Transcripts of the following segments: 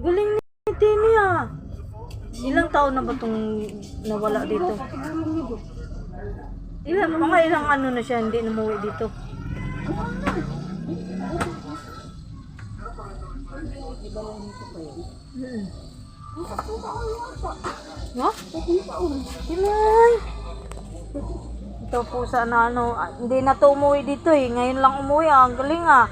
Galing ni Timmy ah. Ilang taon na ba itong nawala dito? Ilang, mga ilang ano na siya, hindi numuwi dito. Mm. No? Timay! Ito po sana ano, ah, hindi na to umuwi dito eh. Ngayon lang umuwi ah. Ang galing ah.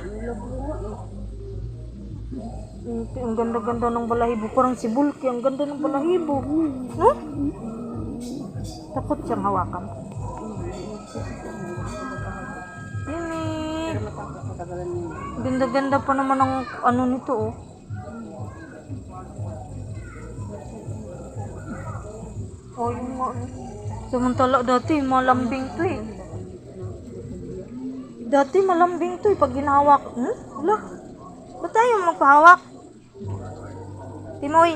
Ang ganda-ganda ng balahibo. Parang si Bulky. Ang ganda ng balahibo. No? Takot siyang hawakan. Yumi. Ganda-ganda pa naman ang ano nito oh. Oh, yung mga... Samantala dati, malambing to eh. Dati malambing to eh, pag ginahawak. Hmm? Wala. Ba't tayo magpahawak? Timoy.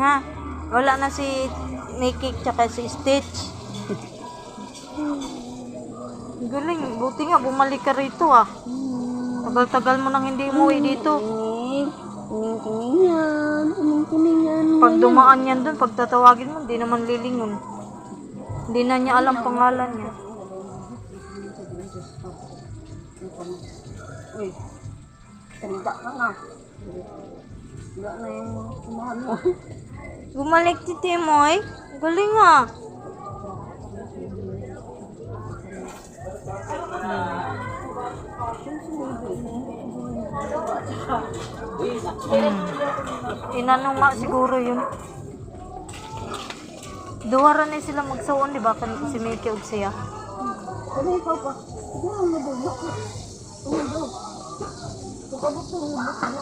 Ha? Wala na si Nikki tsaka si Stitch. Galing. Buti nga, bumalik ka rito ah. Tagal-tagal mo nang hindi umuwi dito. Tingin-tingin yan. Pag dumaan yan dun, pag tatawagin mo, hindi naman lilingon. Hindi na niya alam pangalan niya. Uy, tanda ka na. Wala na yung kumahan mo. Bumalik si Timoy. Galing ah. Hmm. Inanong nga siguro yun. Duwara na sila magsaon, di ba? Kan si Mickey ug siya. Kaya ikaw pa. Diyan mo doon. Naku. Ano daw? Kapabot sa hubot. Ano mo